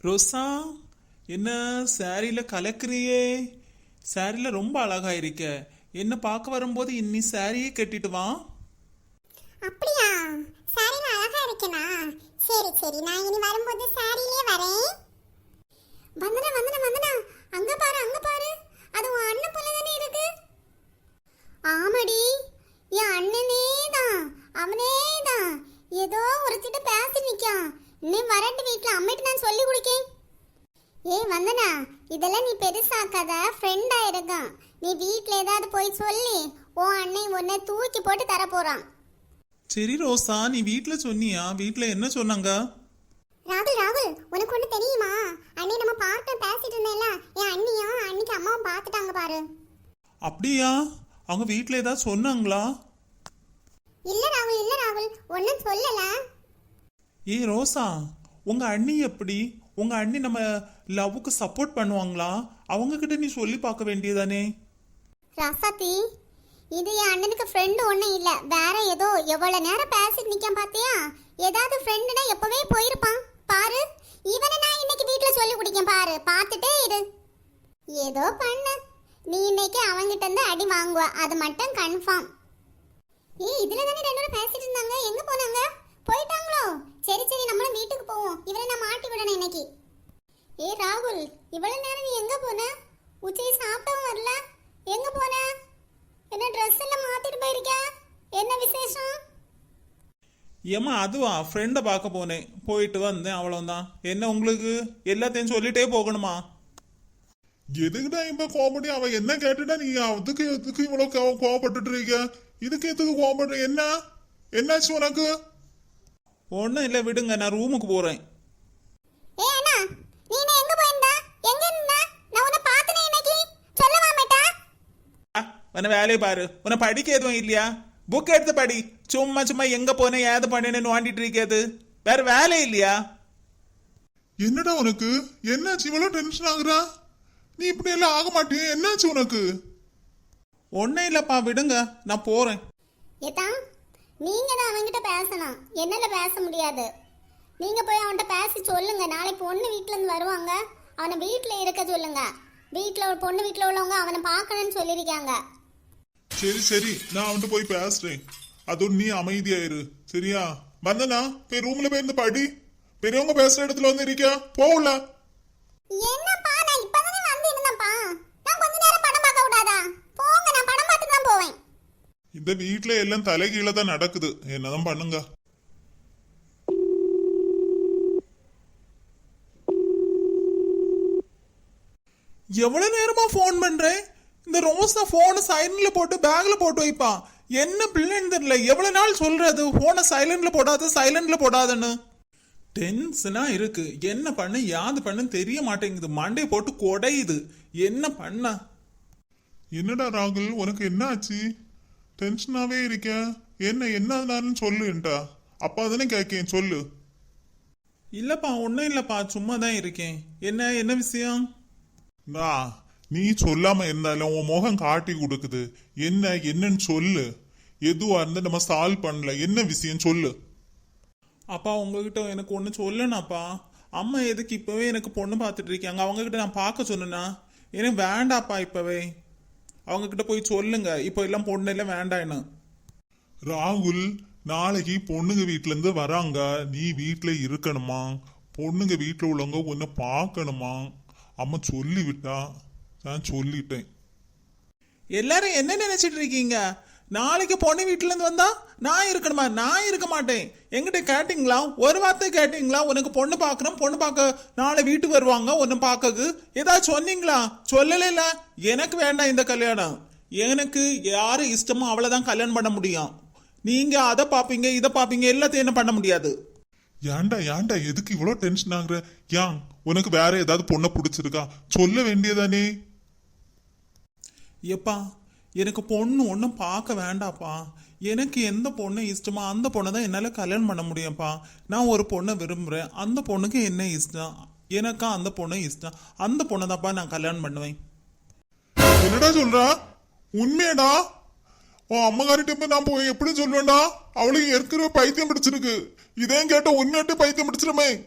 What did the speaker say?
ரோசா என்ன சாரியில் கலக்குறியே? சாரியில் ரொம்ப அழகா இருக்க என்ன பார்க்க வரும்போது இன்னி சாரியே கட்டிட்டு வா. அப்படியா? சாரியில் அழகா இருக்கேனா? சரி சரி. நான் இனி வரும்போது சாரியிலே வரேன். வந்தனா வந்தனா வந்தனா. அங்க பா அங்க பாரு அது உன் அண்ணன் போல தானே இருக்கு ஆமாடி என் அண்ணனே தான் அவனே தான் ஏதோ ஒருத்திட்ட பேசி இன்னும் வரட்டு வீட்ல அம்மிட்டு நான் சொல்லி கொடுக்கேன். ஏய் வந்தனா இதெல்லாம் நீ பெருசாக்காத ஃப்ரெண்டா இருக்கான் நீ வீட்ல ஏதாவது போய் சொல்லி. உன் அண்ணன் உன்னை தூக்கி போட்டு தர போறான். சரி ரோசா நீ வீட்ல சொன்னியா? வீட்ல என்ன சொன்னாங்க? ராகுல் ராகுல் உனக்கு ஒண்ணு தெரியுமா? அண்ணி நம்ம பார்க்க பேசிட்டு இருந்தேன்ல என் அண்ணியும் அன்னைக்கு அம்மாவும் பார்த்துட்டாங்க பாரு. அப்படியா? அவங்க வீட்ல ஏதாவது சொன்னாங்களா? இல்ல ராகுல் இல்ல ராகுல் ஒன்னும் சொல்லல. ஏ ரோசா உங்க அண்ணி எப்படி? உங்க அண்ணி நம்ம லவ்வுக்கு சப்போர்ட் பண்ணுவாங்களா? அவங்க கிட்ட நீ சொல்லி பார்க்க வேண்டியதானே ரசாத்தி இது என் அண்ணனுக்கு ஃப்ரெண்டு ஒன்றும் இல்லை. வேற ஏதோ எவ்வளோ நேரம் பேசிட்டு நிற்க பார்த்தியா ஏதாவது ஃப்ரெண்டுனா எப்பவே போயிருப்பான். பாரு இவனை நான் இன்னைக்கு வீட்டில் சொல்லி குடிக்க பாரு. பார்த்துட்டே இரு. ஏதோ பண்ணு. நீ இன்னைக்கு அவங்கிட்ட இருந்து அடி வாங்குவ. அது மட்டும் கன்ஃபார்ம் ஏய் இதுல தானே ரெண்டு பேசிட்டு இருந்தாங்க. எங்க போனாங்க? போயிட்டாங்க சரி சரி நம்மளும் வீட்டுக்கு போவோம் இவரை நான் மாட்டி விடணும் இன்னைக்கு ராகுல் இவ்வளவு நேரம் நீ எங்க போன? உச்சி சாப்பிட்டவும் வரல? எங்க போன? என்ன ட்ரெஸ் எல்லாம் மாத்திட்டு போயிருக்க? என்ன விசேஷம்? ஏம்மா அதுவா? ஃப்ரெண்டை பார்க்க போனேன். போயிட்டு வந்தேன் அவ்வளவுதான். என்ன உங்களுக்கு? எல்லாத்தையும் சொல்லிட்டே போகணுமா? எதுக்குடா இப்ப கோபப்படி அவ என்ன கேட்டுட்டா நீ? அதுக்கு எதுக்கு இவ்வளவு கோவப்பட்டுட்டு இருக்க? இதுக்கு எதுக்கு கோவப்படுற என்ன? என்னாச்சு உனக்கு? ஒன்றும் இல்லை விடுங்க. நான் ரூமுக்கு போகிறேன் ஏய் அண்ணா நீ என்ன எங்க போயிருந்த எங்க இருந்த நான் உன்னை பார்த்தனே இன்னைக்கு சொல்லவா மாட்டா உன வேலையை பாரு. உன்னை படிக்க எதுவும் இல்லையா? புக் எடுத்து படி. சும்மா சும்மா எங்க போனேன் ஏது பண்ணேன்னு நோண்டிட்டு இருக்கிறது. வேற வேலை இல்லையா? என்னடா உனக்கு? என்னாச்சு? இவ்வளவு டென்ஷன் ஆகுறா? நீ இப்படி எல்லாம் ஆக மாட்டியே? என்னாச்சு உனக்கு? ஒன்றும் இல்லைப்பா விடுங்க. நான் போகிறேன் ஏதா நீங்க தான் அவன்கிட்ட பேசணும். என்னால பேச முடியாது. நீங்க போய் அவன்கிட்ட பேசி சொல்லுங்க. நாளைக்கு பொண்ணு வீட்ல இருந்து வருவாங்க. அவனை வீட்ல இருக்க சொல்லுங்க. வீட்ல ஒரு பொண்ணு வீட்ல உள்ளவங்க அவனை பார்க்கணும்னு சொல்லியிருக்காங்க. சரி சரி. நான் அவன்கிட்ட போய் பேசுறேன். அதோட நீ அமைதியாயிரு. சரியா? வந்தனா போய் ரூம்ல போய் இருந்து படி. பெரியவங்க பேசுற இடத்துல வந்து இருக்கியா? போகல. என்னப்பா நான் இப்பதானே வந்து இருந்தேன்ப்பா நான் கொஞ்ச நேரம் படம் பார்க்க கூடாதா? போங்க நான் படம் பார்த்து தான் போவேன். இந்த வீட்ல எல்லாம் தலைகீழ தான் நடக்குது. என்னதான் பண்ணுங்க? எவ்வளவு நேரமா ஃபோன் பண்றேன்? இந்த ரோஸா போனை சைலண்ட்ல போட்டு பேக்ல போட்டு வைப்பா என்ன பிள்ளைன்னு தெரியல. எவ்வளவு நாள் சொல்றது? போனை சைலண்ட்ல போடாத சைலண்ட்ல போடாதன்னு. டென்ஷனா இருக்கு. என்ன பண்ண? யாது பண்ணு தெரிய மாட்டேங்குது. மண்டை போட்டு கொடையுது. என்ன பண்ண? என்னடா ராகுல்? உனக்கு என்ன ஆச்சு டென்ஷனாவே இருக்க. என்ன என்னதுனாலும் சொல்லு என்கிட்ட அப்பா தானே கேட்கேன் சொல்லு. இல்லப்பா ஒன்றும் இல்லப்பா. சும்மா தான் இருக்கேன். என்ன என்ன விஷயம்? நான் நீ சொல்லாம இருந்தாலும் உன் முகம் காட்டி கொடுக்குது. என்ன என்னன்னு சொல்லு. எதுவா இருந்தால் நம்ம சால்வ் பண்ணல என்ன விஷயம் சொல்லு. அப்பா உங்ககிட்ட எனக்கு ஒன்று சொல்லணாப்பா அம்மா எதுக்கு இப்போவே எனக்கு பொண்ணு பார்த்துட்டு இருக்காங்க? அவங்க கிட்ட நான் பார்க்க சொன்னேன்னா எனக்கு வேண்டாப்பா இப்போவே. அவங்கக்கிட்ட போய் சொல்லுங்க. இப்போ எல்லாம் பொண்ணு எல்லாம் வேண்டான்னு ராகுல் நாளைக்கு பொண்ணுங்க வீட்டிலேருந்து வராங்க. நீ வீட்டில் இருக்கணுமா? பொண்ணுங்க வீட்டில் உள்ளவங்க ஒன்று பார்க்கணுமா? அம்மா சொல்லிவிட்டா. நான் சொல்லிட்டேன். எல்லாரும் என்ன நினைச்சிட்டு இருக்கீங்க நாளைக்கு பொண்ணு வீட்டுல இருந்து வந்தா நான் இருக்கணுமா? நான் இருக்க மாட்டேன். என்கிட்ட கேட்டீங்களா? ஒரு வார்த்தை கேட்டீங்களா? உனக்கு பொண்ணு பார்க்கணும் பொண்ணு பார்க்க நாளை வீட்டுக்கு வருவாங்க உன்னை பார்க்கக்கு ஏதாவது சொன்னீங்களா? சொல்லல எனக்கு வேண்டாம் இந்த கல்யாணம். எனக்கு யாரு இஷ்டமோ அவ்வளவுதான் கல்யாணம் பண்ண முடியும். நீங்க அதை பாப்பீங்க இதை பாப்பீங்க எல்லாத்தையும் என்ன பண்ண முடியாது? ஏன்டா ஏன்டா எதுக்கு இவ்வளோ டென்ஷன் ஆகுற? யான் உனக்கு வேற ஏதாவது பொண்ணை பிடிச்சிருக்கா? சொல்ல வேண்டியதானே? எப்பா எனக்கு பொண்ணு ஒன்றும் பார்க்க வேண்டாப்பா. எனக்கு எந்த பொண்ணு இஷ்டமோ அந்த பொண்ணை தான் என்னால் கல்யாணம் பண்ண முடியும்ப்பா. நான் ஒரு பொண்ணை விரும்புகிறேன் அந்த பொண்ணுக்கு என்ன இஷ்டம்? எனக்கா அந்த பொண்ணு இஷ்டம். அந்த பொண்ணை தான்ப்பா நான் கல்யாணம் பண்ணுவேன். என்னடா சொல்கிறா உண்மையடா? உன் அம்மகாரிட்ட போய் நான் போய் எப்படி சொல்லுவேன்டா அவளுக்கு ஏற்கனவே பைத்தியம் பிடிச்சிருக்கு. இதையும் கேட்ட உண்மையாட்டு பைத்தியம் பிடிச்சிருமே.